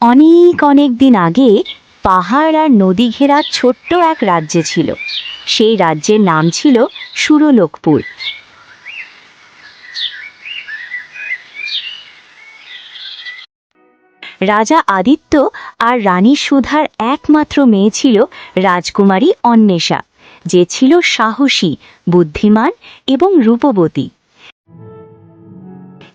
অনেক অনেক দিন আগে পাহাড় আর নদী ঘেরা ছোট্ট এক রাজ্যে ছিল। সেই রাজ্যের নাম ছিল সুরলোকপুর রাজা আদিত্য আর রানী সুধার একমাত্র মেয়ে ছিল রাজকুমারী অন্বেষা, যে ছিল সাহসী, বুদ্ধিমান এবং রূপবতী।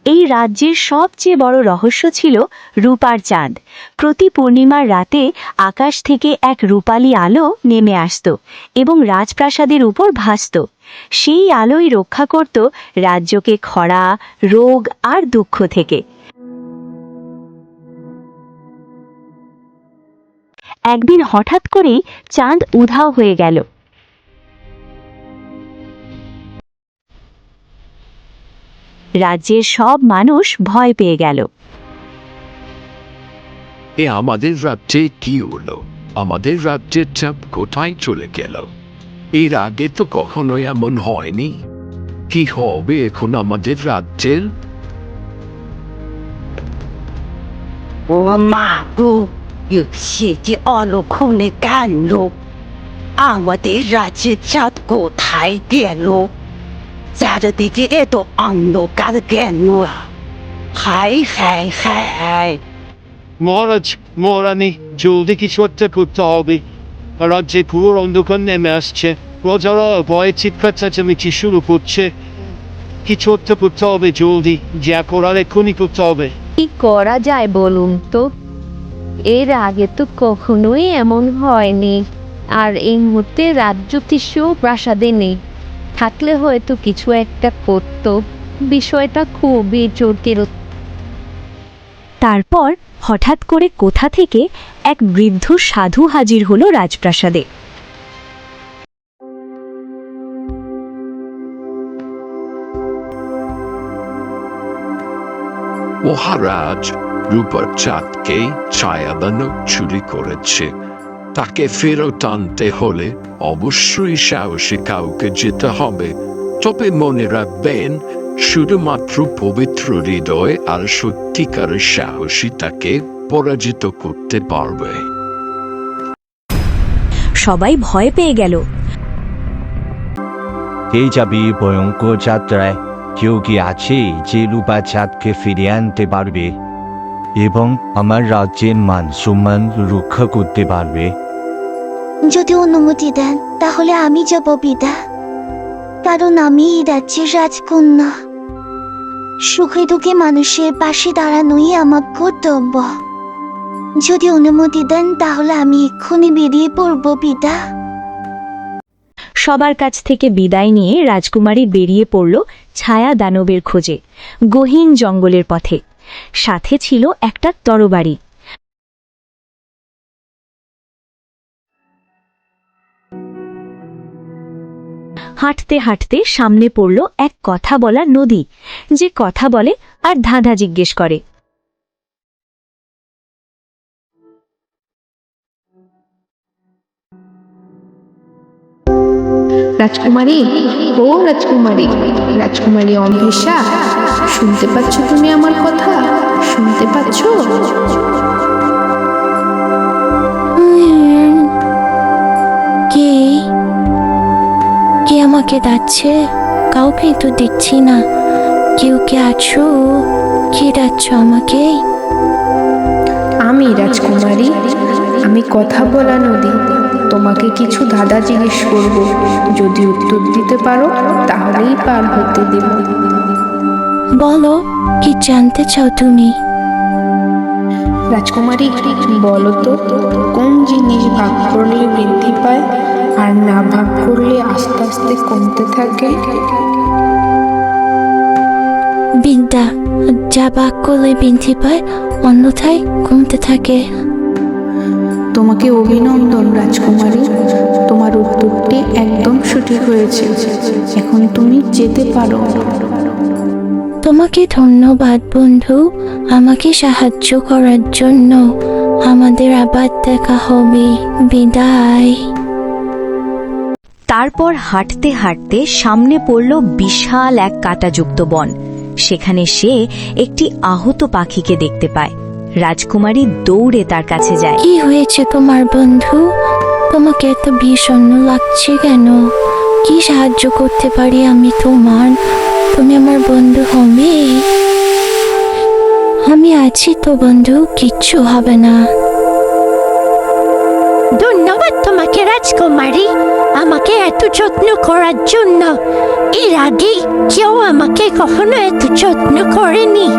এই রাজ্যের সবচেয়ে বড় রহস্য ছিল রূপার চাঁদ। প্রতি পূর্ণিমার রাতে আকাশ থেকে এক রূপালী আলো নেমে আসত এবং রাজপ্রাসাদের উপর ভাসত। সেই আলোই রক্ষা করত রাজ্যকে খরা, রোগ আর দুঃখ থেকে। একদিন হঠাৎ করেই চাঁদ উধাও হয়ে গেল। রাজ্যের সব মানুষ ভয় পেয়ে গেল এ আমাদের রাজ্যে কি হলো আমাদের রাজ্যের চাপ কোথায় চলে গেল এর আগে তো কখনোই এমন হয়নি কি হবে এখন আমাদের রাজ্যের我马路有些的二路口的赶路，啊，我的日子叫过太点路， চারদিকে তো অন্ধকার জ্ঞান হাই হাই হাই মহারাজ মহারানী জলদি কিছু একটা করতে হবে রাজ্যে পুরো অন্ধকার নেমে আসছে প্রজারা ভয়ে চিৎকার চেঁচামেচি শুরু করছে কিছু একটা করতে হবে জলদি যা করার এক্ষুনি করতে হবে কি করা যায় বলুন তো? এর আগে তো কখনোই এমন হয়নি। আর এই মুহূর্তে রাজ্য টিসু প্রাসাদে নেই। থাকলে হয়তো কিছু একটা করত। বিষয়টা খুবই জটিল। তারপর হঠাৎ করে কোথা থেকে এক বৃদ্ধ সাধু হাজির হলো রাজপ্রাসাদে। মহারাজ রূপার চাঁদকে ছায়াদানো চুরি করেছে। তাকে ফেরত আনতে হলে অবশ্যই সাহসী কাউকে যেতে হবে। তবে মনে রাখবেন শুধুমাত্র পবিত্র হৃদয় আর সত্যিকারের সাহসী তাকে পরাজিত করতে পারবে। সবাই ভয় পেয়ে গেল। এই যাবি ভয়ঙ্কর যাত্রায় কেউ কি আছে যে রূপা চাঁদকে ফিরিয়ে আনতে পারবে? এবং আমার রাজ্যের মান সম্মান রক্ষা করতে পারবে। যদি অনুমতি দেন তাহলে আমি যাব পিতা কারণ আমি এই রাজ্যের রাজকন্যা। সুখে দুঃখে মানুষের পাশে দাঁড়ানোই আমার কর্তব্য। যদি অনুমতি দেন তাহলে আমি এক্ষুনি বেরিয়ে পড়ব পিতা সবার কাছ থেকে বিদায় নিয়ে রাজকুমারী বেরিয়ে পড়ল ছায়া দানবের খোঁজে। গহীন জঙ্গলের পথে। সাথে ছিল একটা তরবারি। হাঁটতে হাঁটতে সামনে পড়ল এক কথা বলা নদী, যে কথা বলে আর ধাঁধা জিজ্ঞেস করে। রাজকুমারী? ও রাজকুমারী রাজকুমারী অম্বেষা শুনতে পাচ্ছ তুমি আমার কথা? শুনতে পাচ্ছ? উম, কে? কে আমাকে ডাকছে? কাউকে তো দেখছি না। কেউ কে আছো? কে ডাকছ আমাকে? আমি রাজকুমারী। আমি কথা বলা নদী। তোমাকে কিছু দাদা জিজ্ঞেস করব। যদি উত্তর দিতে পারো তাহলেই পার হতে দেব। বলো কি জানতে চাও তুমি? রাজকুমারী বলো তো কোন জিনিস ভাগ করলে বৃদ্ধি পায় আর না ভাগ করলে আস্তে আস্তে কমতে থাকে? বিদ্যা যা বাক করলে বৃদ্ধি পায় অন্যথায় কমতে থাকে। তোমাকে অভিনন্দন রাজকুমারী। তোমার উত্তরটি একদম সঠিক হয়েছে। এখন তুমি যেতে পারো। তোমাকে ধন্যবাদ বন্ধু। আমাকে সাহায্য করার জন্য আমাদের আবার দেখা হবে। বিদায়। তারপর হাঁটতে হাঁটতে সামনে পড়ল বিশাল এক কাঁটাযুক্ত বন। সেখানে সে একটি আহত পাখিকে দেখতে পায়। রাজকুমারী দৌড়ে তার কাছে যায়। কি হয়েছে তোমার বন্ধু? তোমাকে এত বিষণ্ণ লাগছে কেন? কি সাহায্য করতে পারি আমি তোমার? তুমি আমার বন্ধু হবে? আমি আছি তো বন্ধু কিচ্ছু হবে না। ধন্যবাদ তোমাকে রাজকুমারী। আমাকে এত যত্ন করার জন্য। এর আগে কেউ আমাকে কখনো এত যত্ন করেনি।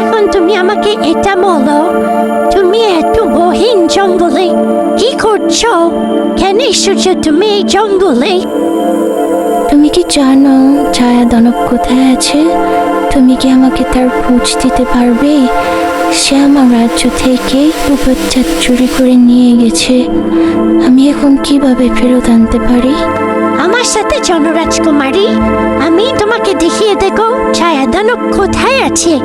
এখন তুমি আমাকে এটা বলো, তুমি এত গহীন জঙ্গলে কি করছ? কেন এসেছ তুমি এই জঙ্গলে? তুমি কি জানো ছায়া দানব কোথায় আছে? তুমি কি আমাকে তার খোঁজ দিতে পারবে? সে আমার রাজ্য থেকে উপচার চুরি করে নিয়ে গেছে। আমি এখন কীভাবে ফেরত আনতে পারি? আমার সাথে চলো রাজকুমারী আমি তোমাকে দেখিয়ে দেখো ছায়া ছায়াদানব কোথায় আছে।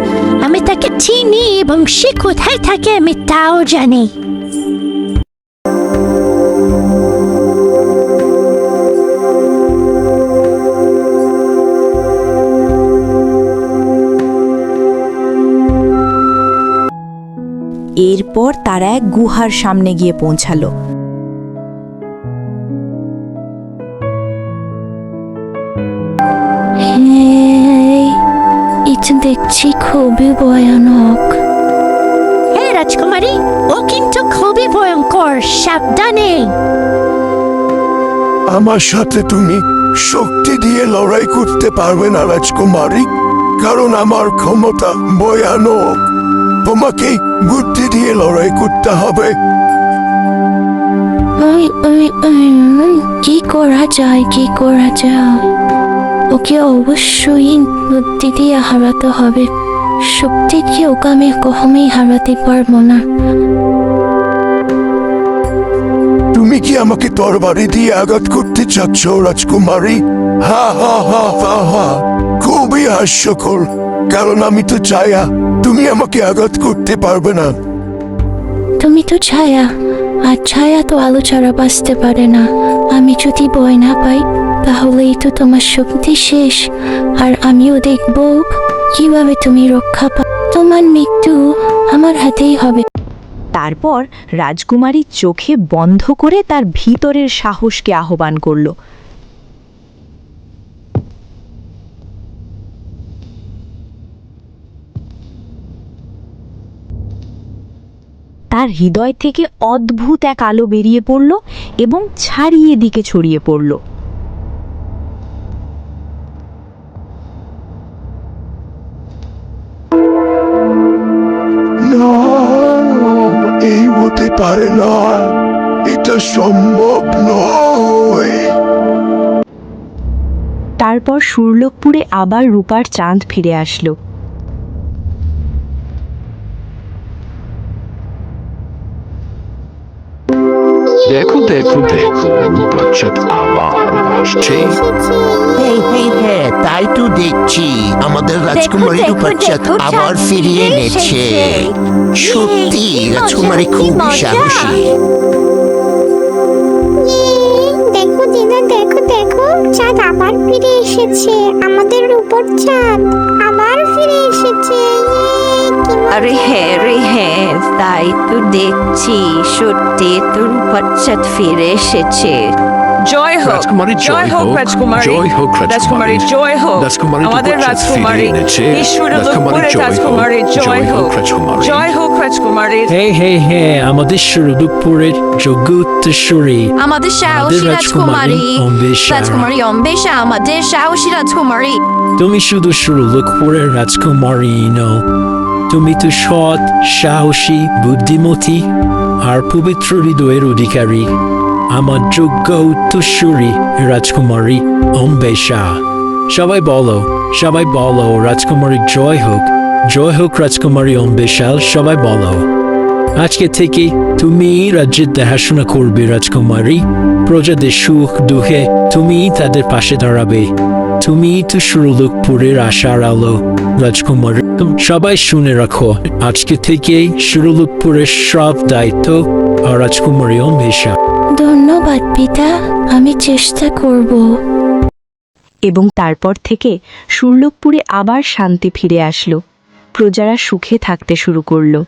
আমি তাকে চিনি এবং সে কোথায় থাকে আমি তাও জানি। এরপর তারা এক গুহার সামনে গিয়ে পৌঁছালো। দেখছি খুবই ভয়ানক। হে রাজকুমারী ও কিন্তু খুবই ভয়ঙ্কর সাবধানে। আমার সাথে তুমি শক্তি দিয়ে লড়াই করতে পারবে না রাজকুমারী কারণ আমার ক্ষমতা ভয়ানক। তোমাকে বুদ্ধি দিয়ে লড়াই করতে হবে। কি করা যায় কি করা যায়? ওকে অবশ্যই বুদ্ধি দিয়ে হারাতে হবে। শক্তি দিয়ে ওকে আমি কখনোই হারাতে পারব না। তুমি কি আমাকে তরবারি দিয়ে আঘাত করতে চাচ্ছ রাজকুমারী? হা হা হা হা হা। খুবই হাস্যকর। কারণ আমি তো চায়া তুমি আমাকে আঘাত করতে পারবে না। তুমি তো ছায়া। আর ছায়া তো আলো ছাড়া বাঁচতে পারে না। আমি যদি বই না পাই তাহলেই তো তোমার শক্তি শেষ। আর আমিও দেখব কীভাবে তুমি রক্ষা পা তোমার মৃত্যু আমার হাতেই হবে। তারপর রাজকুমারী চোখে বন্ধ করে তার ভিতরের সাহসকে আহ্বান করল। তার হৃদয় থেকে অদ্ভুত এক আলো বেরিয়ে পড়ল এবং ছাড়িয়ে দিকে ছড়িয়ে পড়ল। পারে না। এটা সম্ভব নয়। তারপর সুরলোকপুরে আবার রূপার চাঁদ ফিরে আসলো। দেখো দেখো দেখো রূপাচাঁদ আবার আসছে। হেই হেই হ্যাঁ তাই তো দেখছি। আমাদের রাজকুমারী দেখো, আবার চাঁদ ফিরিয়ে ফিরে এনেছে। এসেছে। সত্যি রাজকুমারী খুব সাহসী। দেখো দিদা দেখো দেখো চাঁদ আবার ফিরে এসেছে। আমাদের উপর চাঁদ আবার ফিরে এসেছে। আরে হ্যাঁ রে হ্যাঁ তাই তো দেখছি। তোর বাচ্চাত ফিরে এসেছে। জয় হোক জয় হোক রাজকুমারী। জয় হোক রাজকুমারী। জয় হোক। রাজকুমারী আমাদের রাজকুমারী। ঈশ্বরের রাজকুমারী লোকপুরে জয় হোক। রাজকুমারী জয় হোক রাজকুমারী। জয় হোক রাজকুমারী। হে হে হে আমাদের সুরদুপুরের যোগ্য উত্তরসূরি। আমাদের সাহসী রাজকুমারী রাজকুমারী অম্বেশা। আমাদের সাহসী রাজকুমারী। তুমি শুধু সুরলোকপুরের রাজকুমারী নও। তুমি তো সৎ, সাহসী, বুদ্ধিমতী আর পবিত্র হৃদয়ের অধিকারী। আমার যোগ্য উত্তরসূরি রাজকুমারী অম্বেশা সবাই বলো সবাই বলো, রাজকুমারী জয় হোক। জয় হোক রাজকুমারী অম্বেশাল সবাই বলো। আজকে থেকে তুমি রাজ্যের দেখাশোনা করবে রাজকুমারী। প্রজাদের সুখ, দুঃখে তুমি তাদের পাশে দাঁড়াবে। তুমি তো সুরলোকপুরের আশার আলো। রাজকুমারী সবাই শুনে রাখো আজকে থেকে সুরলোকপুরের সব দায়িত্ব আর রাজকুমারী মেশা ধন্যবাদ পিতা আমি চেষ্টা করব। এবং তারপর থেকে সুরলোকপুরে আবার শান্তি ফিরে আসলো। প্রজারা সুখে থাকতে শুরু করল।